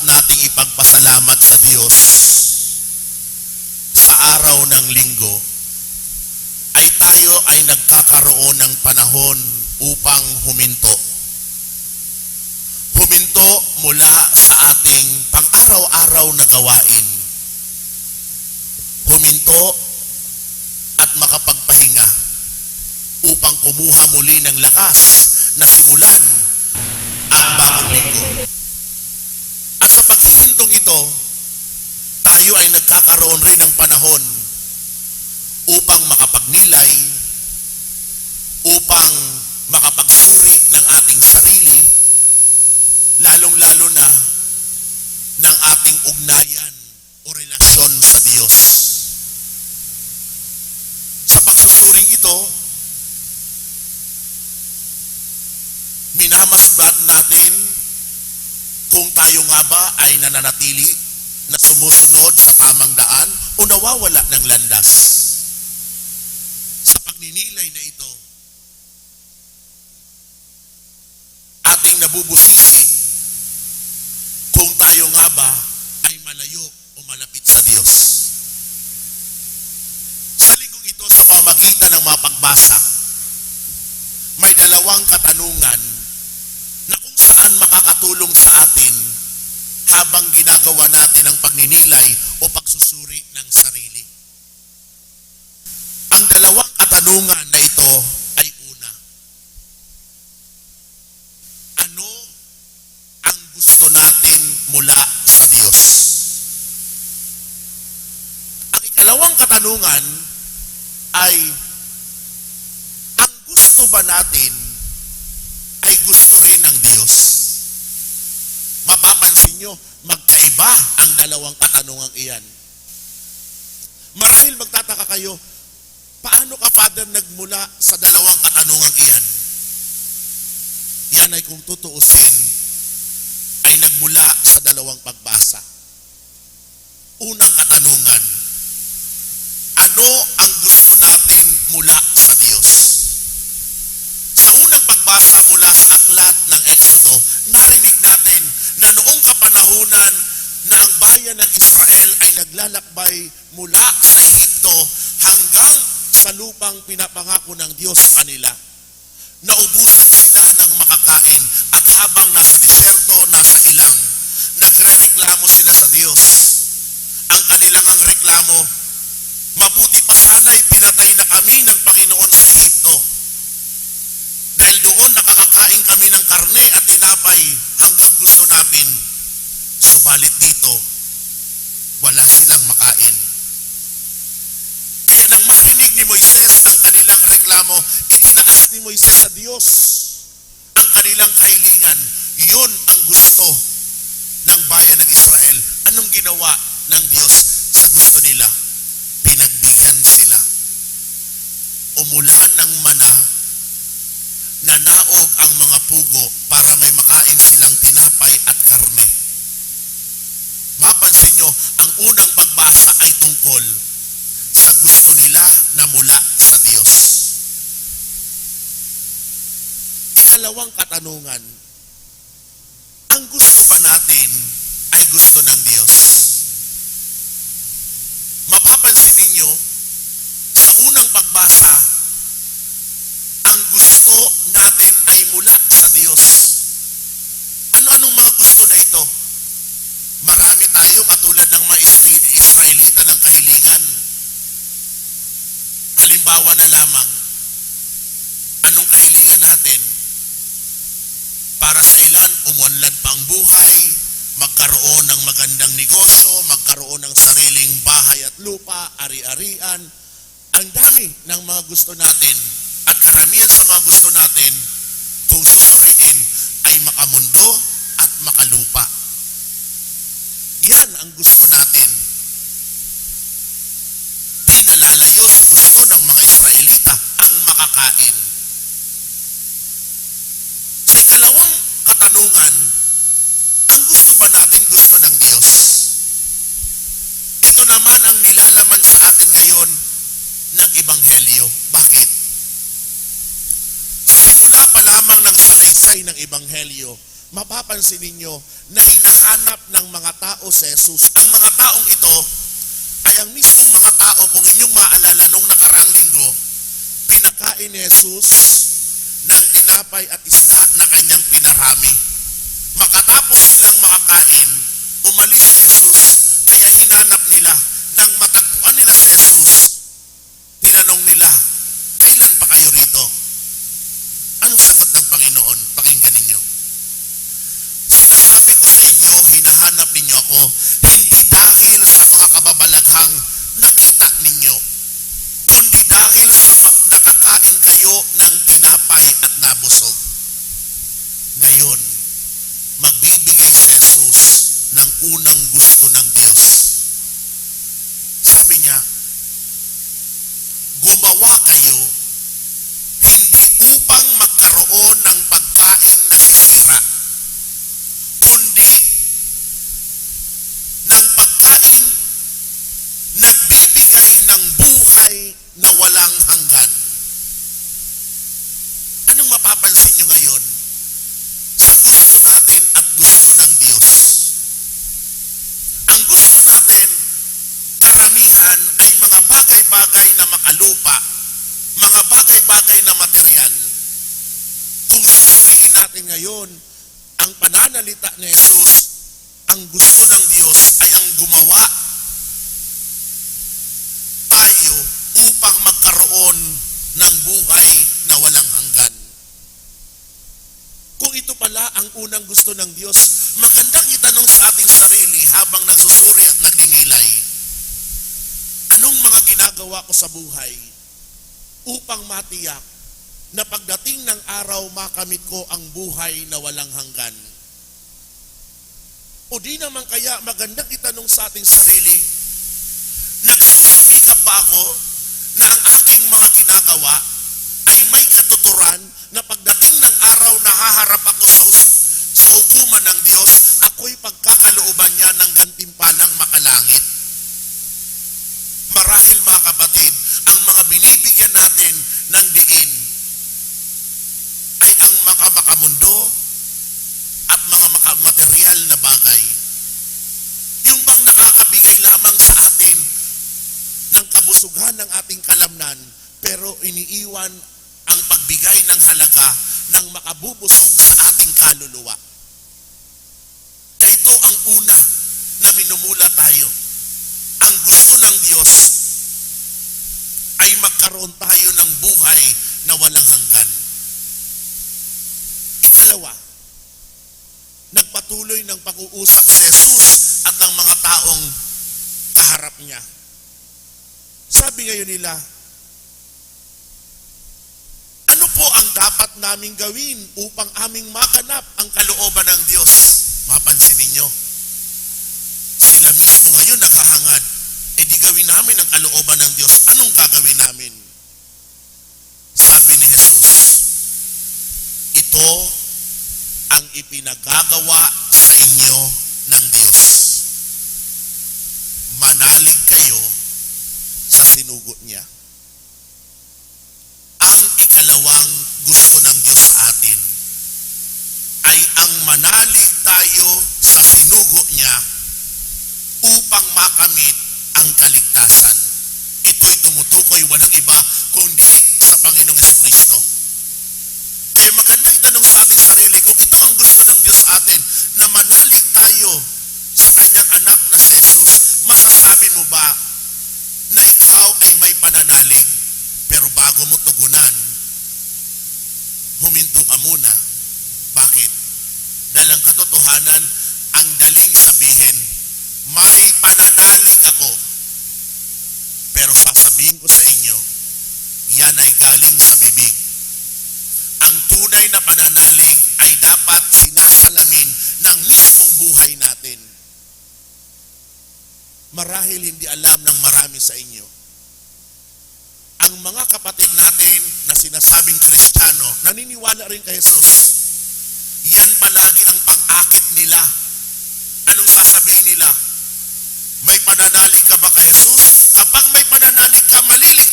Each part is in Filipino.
dapat nating ipagpasalamat sa Diyos sa araw ng linggo ay tayo ay nagkakaroon ng panahon upang huminto. Huminto mula sa ating pang-araw-araw na gawain. Huminto at makapagpahinga upang kumuha muli ng lakas na simulan ang bagong linggo. Ito, tayo ay nagkakaroon rin ng panahon upang makapagnilay, upang makapagsuri ng ating sarili, lalong-lalo na ng ating ugnayan o relasyon sa Diyos. Sa pagsusuring ito, minamasdan natin kung tayo nga ba ay nananatili na sumusunod sa tamang daan o nawawala ng landas. Sa pagninilay na ito, ating nabubusisi kung tayo nga ba natin ang pagninilay o pagsusuri ng sarili. Ang dalawang katanungan na ito ay una. Ano ang gusto natin mula sa Diyos? Ang ikalawang katanungan ay ang gusto ba natin ay gusto rin ng Diyos? Mapapansin nyo, magkaiba ang dalawang katanungang iyan. Marahil magtataka kayo, paano ka, Father, nagmula sa dalawang katanungang iyan? Yan ay kung tutuusin, ay nagmula sa dalawang pagbasa. Unang katanungan, ano ang gusto natin mula sa Diyos? Sa unang pagbasa mula sa aklat ng Exodo, narinig natin na noong kapanahunan na bayan ng Israel ay naglalakbay mula sa Ehipto hanggang sa lupang pinapangako ng Diyos sa kanila. Naubusan sila ng makakain at habang nasa disyerto, nasa ilang, nagre-reklamo sila sa Diyos. Ang kanilang reklamo, mabuti pa sana'y pinatay na kami ng Panginoon sa Ehipto dahil doon nakakakain kami ng karne at tinapay hanggang gusto namin. Subalit dito, Diyos ang kanilang kahilingan. Yun ang gusto ng bayan ng Israel. Anong ginawa ng Diyos sa gusto nila? Pinagbigyan sila. Umulan ng mana nanaog ang mga pugo para may makain silang tinapay at karne. Mapansin nyo, ang unang pagbasa ay tungkol sa gusto nila na mula Ikalawang katanungan, ang gusto ba natin ay gusto ng Diyos? Mapapansin ninyo, sa unang pagbasa, ang gusto natin ay mula sa Diyos. Ano-anong mga gusto na ito? Marami tayo katulad ng mga Israel- Israelita ng kahilingan. Halimbawa na lamang, anong kahilingan natin? Ilan, umunlad pa ang buhay, magkaroon ng magandang negosyo, magkaroon ng sariling bahay at lupa, ari-arian. Ang dami ng mga gusto natin at karamihan sa mga gusto natin, kung susuriin, ay makamundo at makalupa. Yan ang gusto natin. Di nalalayo sa gusto ng mga Israelita ang makakain. man ang nilalaman sa amin ngayon ng Ebanghelyo. Bakit? Sa simula pa lamang ng salaysay ng Ebanghelyo, mapapansin ninyo na hinahanap ng mga tao si Jesus. Ang mga taong ito ay ang mismong mga tao, kung inyong maalala nung nakaraang linggo, pinakain ni Jesus ng tinapay at isda na kanyang pinarami. Magkatapos silang makakain, umalis si Jesus, kaya hinanap nila. Nang matagpuan nila si Jesus, tinanong nila, sa buhay upang matiyak na pagdating ng araw makamit ko ang buhay na walang hanggan? O di naman kaya magandang itanong sa ating sarili, nagsusumikap ba ako na ang aking mga ginagawa ay may katuturan na pagdating ng araw na haharap ako sa, sa hukuman ng Diyos, ako'y pagkakalooban niya ng gantimpalang makalangit. Marahil mga kabusugan ng ating kalamnan, pero iniiwan ang pagbigay ng halaga ng makabubusog sa ating kaluluwa. Ito ang una na minumula tayo. Ang gusto ng Diyos ay magkaroon tayo ng buhay na walang hanggan. Ikalawa, nagpatuloy ng pag-uusap si Jesus at ng mga taong kaharap niya. Sabi ngayon nila, ano po ang dapat naming gawin upang aming makanap ang kalooban ng Diyos? Mapansin ninyo, sila mismo ngayon naghahangad, e di gawin namin ang kalooban ng Diyos. Anong gagawin namin? Sabi ni Jesus, ito ang ipinagagawa sa inyo ng Diyos. Manalig kayo sa huminto ka muna. Bakit? Dahil ang katotohanan, ang daling sabihin, may pananalig ako. Pero sasabihin ko sa inyo, yan ay galing sa bibig. Ang tunay na pananalig ay dapat sinasalamin ng mismong buhay natin. Marahil hindi alam ng marami sa inyo. Ang mga sinasabing kristyano, naniniwala rin kay Jesus. Yan palagi ang pag-akit nila. Anong sasabihin nila? May pananalig ka ba kay Jesus? Kapag may pananalig ka, maliligtas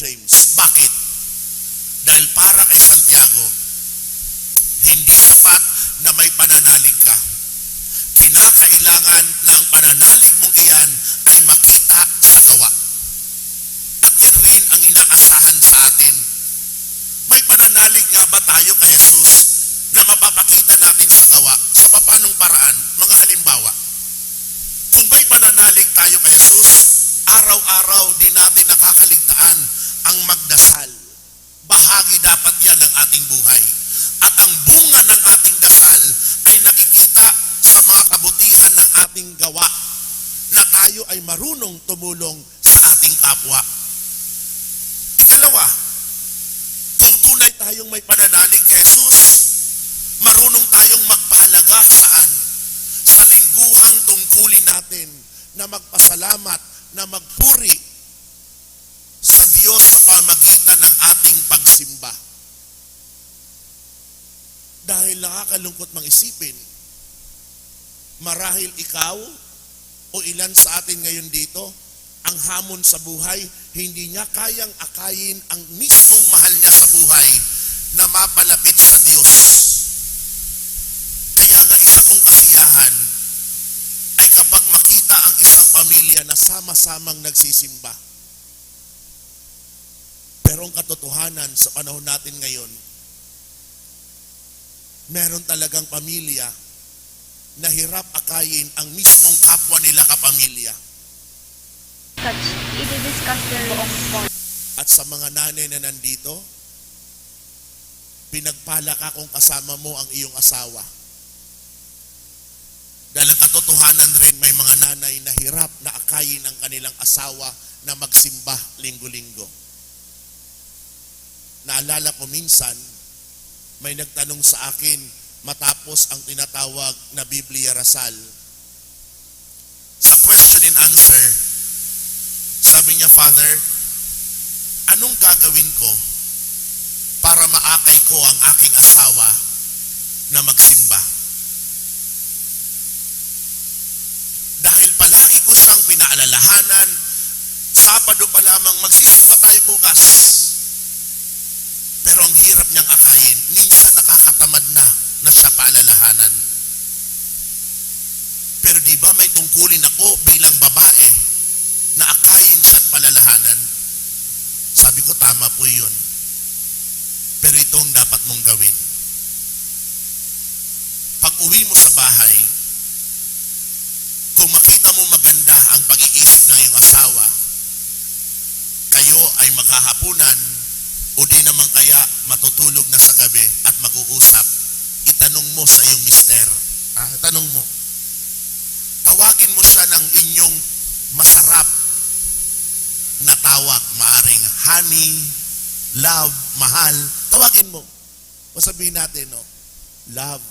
James Back it. Na magpasalamat, na magpuri sa Diyos sa pamagitan ng ating pagsimba. Dahil nakakalungkot mang isipin, marahil ikaw o ilan sa atin ngayon dito, ang hamon sa buhay, hindi niya kayang akayin ang mismong mahal niya sa buhay na mapalapit sa Diyos. Na sama-samang nagsisimba. Pero ang katotohanan sa panahon natin ngayon, meron talagang pamilya na hirap akayin ang mismong kapwa nila kapamilya. I-discuss. At sa mga nanay na nandito, pinagpala ka kung kasama mo ang iyong asawa. Dahil ang katotohanan rin may mga nanay na hirap na akayin ang kanilang asawa na magsimba linggo-linggo. Naalala ko minsan, may nagtanong sa akin matapos ang tinatawag na Biblia Rasal. Sa question and answer, sabi niya, Father, anong gagawin ko para maakay ko ang aking asawa na magsimba? Dahil palagi ko siyang pinaalalahanan, Sabado pa lamang magsisimba tayo bukas. Pero ang hirap niyang akayin, minsan nakakatamad na na siya paalalahanan. Pero di ba may tungkulin ako bilang babae na akayin siya palalahanan? Sabi ko, tama po yun. Pero ito ang dapat mong gawin. Pag uwi mo sa bahay, kung makita mo maganda ang pag-iisip ng iyong asawa, kayo ay maghahapunan o di naman kaya matutulog na sa gabi at mag-uusap, itanong mo sa iyong mister. Ah, tanong mo. Tawagin mo siya ng inyong masarap na tawag, maaring honey, love, mahal. Tawagin mo. O sabihin natin, no, love.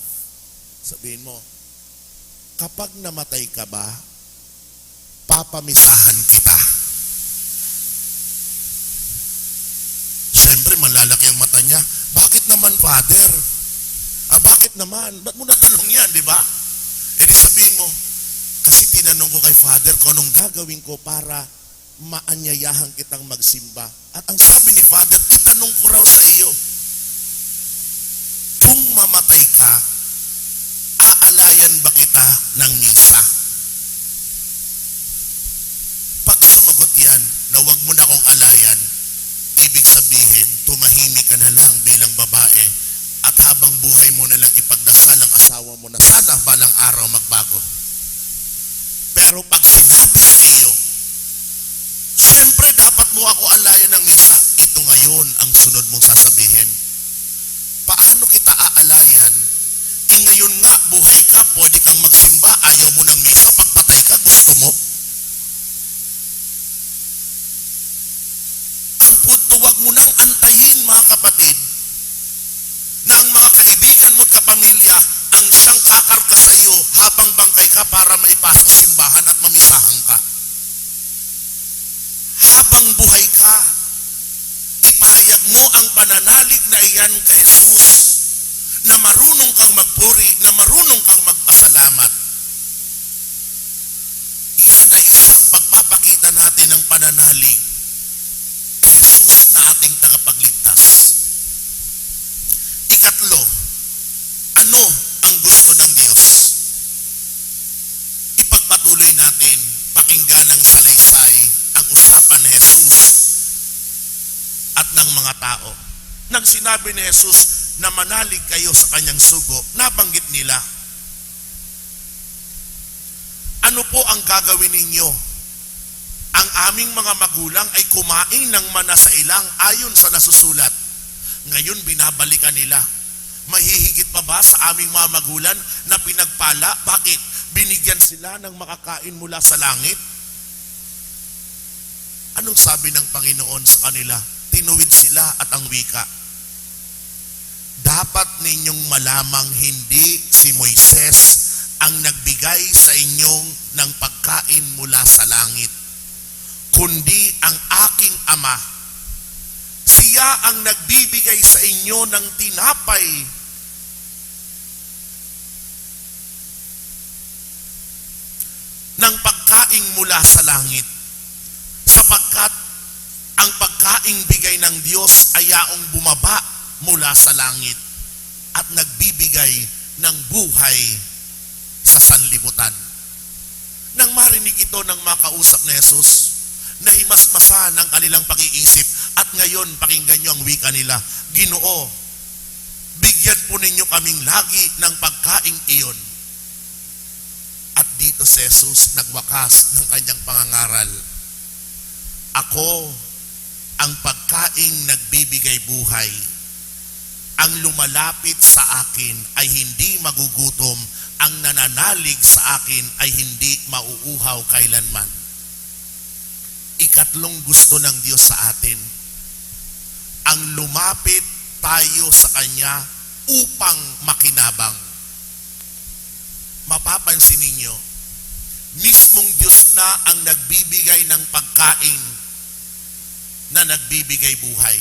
Sabihin mo, kapag namatay ka ba, papamisahan kita. Siyempre, malalaki ang mata niya. Bakit naman, Father? Ah, bakit naman? Ba't mo natanong yan, di ba? E di sabihin mo, kasi tinanong ko kay Father kung anong gagawin ko para maanyayahan kitang magsimba. At ang sabi ni Father, itanong ko raw sa iyo, kung mamatay ka, aalayan ba kita ng misa? Mo na sana balang araw magbago. Pero pag sinabi sa iyo, siyempre dapat mo ako alayan ng misa, ito ngayon ang sunod mong sasabihin. Paano kita aalayan? Eh ngayon nga, buhay ka, pwede kang magsimba, ayaw mo ng misa, pagpatay ka, gusto mo? Ang punto, wag mo nang antayin mga kapatid Habang buhay ka, ipahayag mo ang pananalig na iyan kay Jesus marunong kang magpuri, na marunong kang magpasalamat. Mga tao. Nang sinabi ni Jesus na manalig kayo sa kanyang sugo, nabanggit nila, ano po ang gagawin ninyo? Ang aming mga magulang ay kumain ng mana sa ilang ayon sa nasusulat. Ngayon binabalikan nila. Mahihigit pa ba sa aming mga magulan na pinagpala? Bakit? Binigyan sila ng makakain mula sa langit? Anong sabi ng Panginoon sa kanila? Tinuwid sila at ang wika. Dapat ninyong malamang hindi si Moises ang nagbigay sa inyong ng pagkain mula sa langit, kundi ang aking ama. Siya ang nagbibigay sa inyo ng tinapay ng pagkain mula sa langit sapagkat ang pagkaing bigay ng Diyos ay yaong bumaba mula sa langit at nagbibigay ng buhay sa sanlibutan. Nang marinig ito ng mga kausap ni Jesus, nahimasmasan ang kanilang pag-iisip at ngayon pakinggan niyo ang wika nila, Ginoo, bigyan po ninyo kaming lagi ng pagkaing iyon. At dito si Jesus nagwakas ng kanyang pangangaral. Ako ang pagkaing nagbibigay buhay. Ang lumalapit sa akin ay hindi magugutom. Ang nananalig sa akin ay hindi mauuhaw kailanman. Ikatlong gusto ng Diyos sa atin. Ang lumapit tayo sa Kanya upang makinabang. Mapapansin ninyo, mismong Diyos na ang nagbibigay ng pagkain na nagbibigay buhay.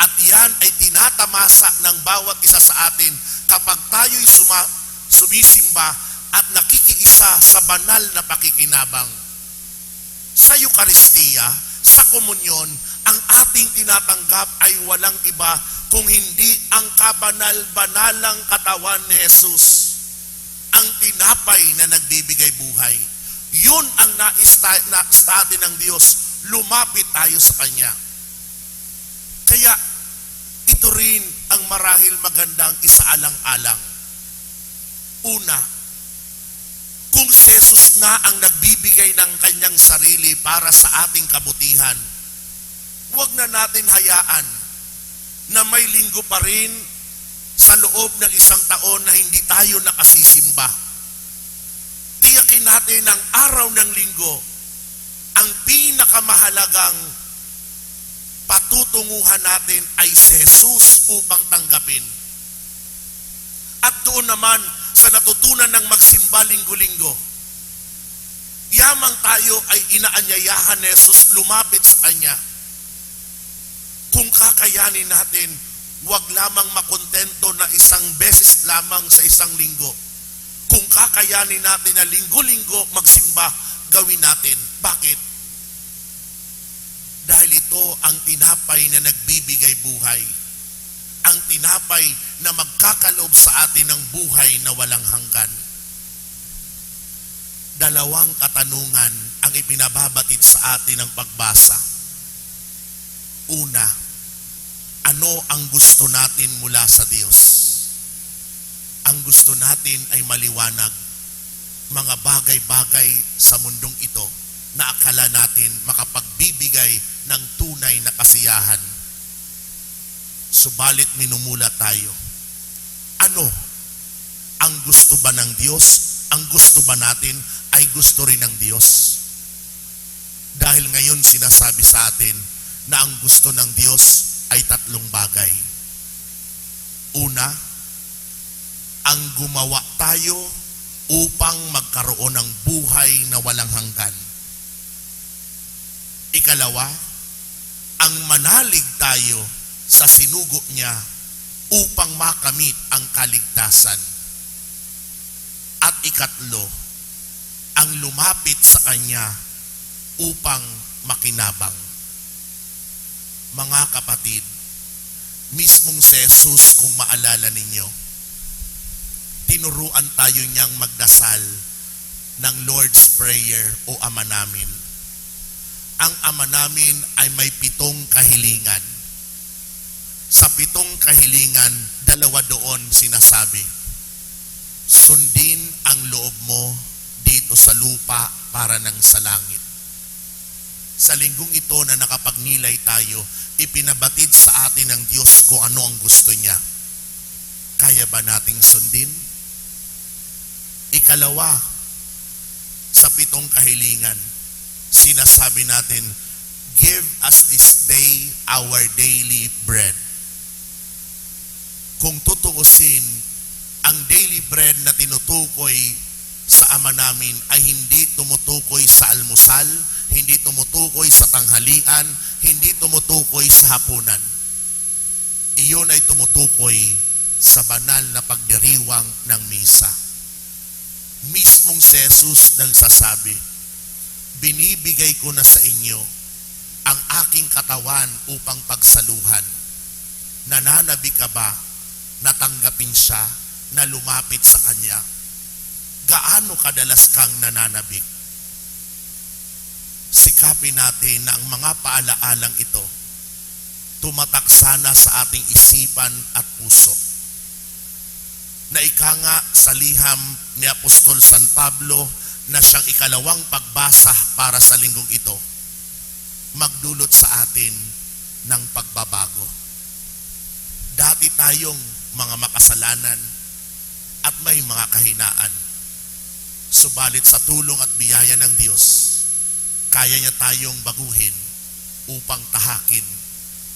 At yan ay tinatamasa ng bawat isa sa atin kapag tayo'y suma, sumisimba at nakikiisa sa banal na pakikinabang. Sa Eukaristiya, sa komunyon, ang ating tinatanggap ay walang iba kung hindi ang kabanal-banalang katawan ni Jesus. Ang tinapay na nagbibigay buhay. Yun ang nais ta- na sa atin ng Diyos lumapit tayo sa Kanya. Kaya, ito rin ang marahil magandang isaalang-alang. Una, kung si Jesus na ang nagbibigay ng kanyang sarili para sa ating kabutihan, huwag na natin hayaan na may linggo pa rin sa loob ng isang taon na hindi tayo nakasisimba. Tiyakin natin ang araw ng linggo ang pinakamahalagang patutunguhan natin ay si Jesus upang tanggapin. At doon naman sa natutunan ng magsimba linggo-linggo, yamang tayo ay inaanyayahan ni Jesus lumapit sa Kanya. Kung kakayanin natin, huwag lamang makontento na isang beses lamang sa isang linggo. Kung kakayanin natin na linggo-linggo magsimba, gawin natin. Bakit? Dahil ito ang tinapay na nagbibigay buhay. Ang tinapay na magkakaloob sa atin ng buhay na walang hanggan. Dalawang katanungan ang ipinababatid sa atin ng pagbasa. Una, ano ang gusto natin mula sa Diyos? Ang gusto natin ay maliwanag mga bagay-bagay sa mundong ito na akala natin makapagbibigay ng tunay na kasiyahan. Subalit minumula tayo. Ano ang gusto ba ng Diyos? Ang gusto ba natin ay gusto rin ng Diyos? Dahil ngayon sinasabi sa atin na ang gusto ng Diyos ay tatlong bagay. Una, ang gumawa tayo upang magkaroon ng buhay na walang hanggan. Ikalawa, ang manalig tayo sa sinugo niya upang makamit ang kaligtasan. At ikatlo, ang lumapit sa Kanya upang makinabang. Mga kapatid, mismong si Jesus kung maalala ninyo, tinuruan tayo niyang magdasal ng Lord's Prayer o Ama namin. Ang Ama namin ay may pitong kahilingan. Sa pitong kahilingan, dalawa doon sinasabi, Sundin ang loob mo dito sa lupa para ng sa langit. Sa linggong ito na nakapagnilay tayo, ipinabatid sa atin ng Diyos kung ano ang gusto niya. Kaya ba nating sundin? Ikalawa, sa pitong kahilingan, sinasabi natin, Give us this day our daily bread. Kung tutuusin, ang daily bread na tinutukoy sa ama namin ay hindi tumutukoy sa almusal, hindi tumutukoy sa tanghalian, hindi tumutukoy sa hapunan. Iyon ay tumutukoy sa banal na pagdiriwang ng misa. Mismong si Jesus nagsasabi, Binibigay ko na sa inyo ang aking katawan upang pagsaluhan. Nananabi ka ba na tanggapin siya na lumapit sa Kanya? Gaano kadalas kang nananabik? Sikapin natin na ang mga paalaalang ito tumatak sana sa ating isipan at puso. Na ika nga sa liham ni Apostol San Pablo na siyang ikalawang pagbasa para sa linggong ito, magdulot sa atin ng pagbabago. Dati tayong mga makasalanan at may mga kahinaan. Subalit sa tulong at biyaya ng Diyos, kaya niya tayong baguhin upang tahakin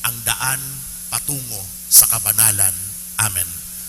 ang daan patungo sa kabanalan. Amen.